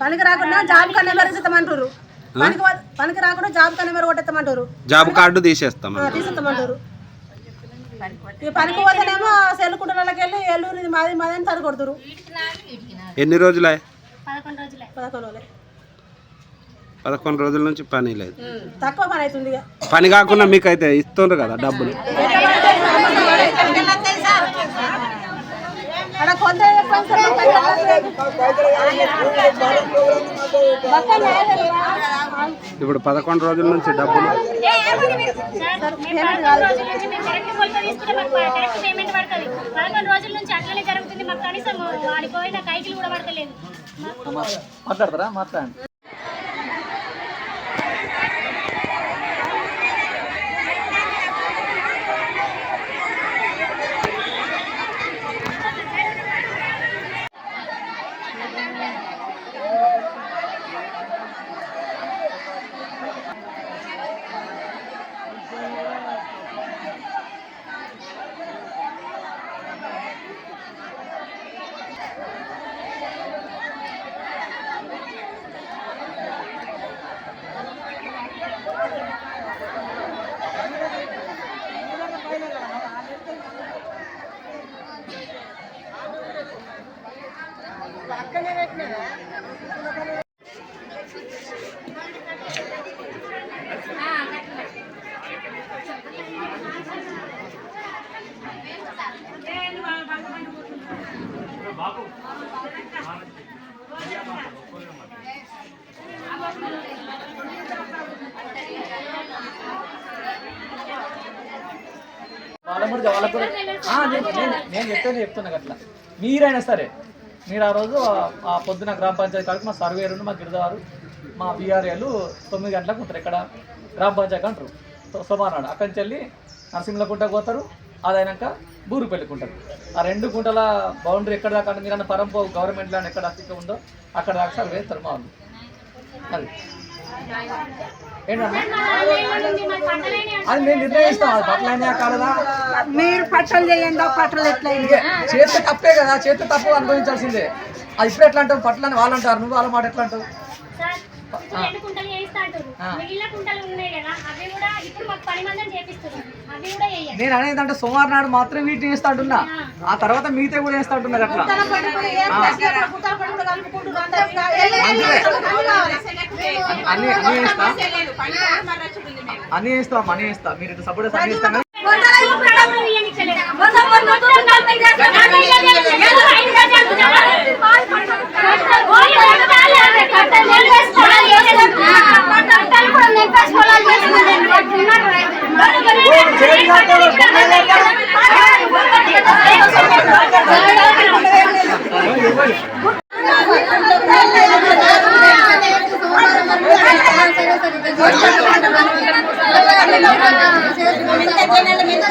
పనికి రాకుండా జాబ్ కన్నా మెరుగుతామంటారు. పనికి వా- పనికి రాకుండా జాబ్ కన్నా మెరుగు కొట్టేస్తామంటారు జాబ్ కార్డు తీసేస్తాం తీసుకుంటామంటారు ఈ పనికి పోతేనేమో సెల్లుకుంటున్నకి వెళ్ళి ఏలూరు ఇది మాది మాది అని తడి కొడుతురు ఎన్ని రోజులే? పదకొండు రోజులే. పదకొండు రోజుల. నుంచి పని లేదు. తక్కువ పని అవుతుంది ఇక. పని కాకుండా మీకు అయితే ఇస్తుండ్రు కదా డబ్బులు. అక్కడ కొంత ఇప్పుడు పదకొండు రోజుల నుంచి డబ్బులు పదకొండు రోజుల నుంచి అట్లనే జరుగుతుంది. మాకు కనీసం ఆడిపోయిన కైకిలు కూడా పడతలేదు. మాట్లాడతారా? మాట్లాడండి. వాళ్ళ కూడా వాళ్ళకు నేను చెప్తాను చెప్తున్నా అట్లా మీరైనా సరే మీరు ఆ రోజు ఆ- పొద్దున గ్రామ పంచాయతీ కాడికి మా సర్వేరు మా గిరిదారు మా బీఆర్ఏలు తొమ్మిది గంటలకు ఉంటారు ఇక్కడ. గ్రామ పంచాయతీ అంటారు. సో- అక్కడి నుంచి వెళ్ళి నరసింహలకుంటకు పోతారు. అదైనాక బూరు పెళ్ళికుంటారు ఆ రెండు గుంటల బౌండరీ ఎక్కడ దాకా అంటే మీరు పరంపో గవర్నమెంట్ ల్యాండ్ ఎక్కడ అతిక ఉందో అక్కడ దాకా సర్వే వేస్తారు మా వాళ్ళు. అది. ఏంటన్నా? అది మేము నిర్ణయిస్తాం అది బట్టలైనా కాలదా మీరు పట్టలు చేయండి పట్టలు ఎట్లా చేస్తే తప్పే కదా చేస్తే తప్పు అనుభవించాల్సిందే అది ఇప్పుడు ఎట్లా అంటావు పట్లని వాళ్ళు అంటారు నువ్వు వాళ్ళ మాట ఎట్లా అంటావు సార్ ఇప్పుడు రెండు కుంటలు చేయిస్తా అంటారు మిగిలిన కుంటలు ఉన్నాయి కదా అవి కూడా ఇప్పుడు మాకు పని మందిని చేపిస్తారు అవి కూడా వేయాలి నేను అనేది అంటే సోమవారం నాడు మాత్రం వీటిని వేస్తా అంటున్నా ఆ తర్వాత మిగతా కూడా వేస్తా అంటున్నారు అట్లా అన్ని అన్ని వేస్తా అన్ని చేస్తాం అన్ని చేస్తాం మీరు ఇంత సపోర్ట్ అన్ని చేస్తాను Gracias. elemento de la vida.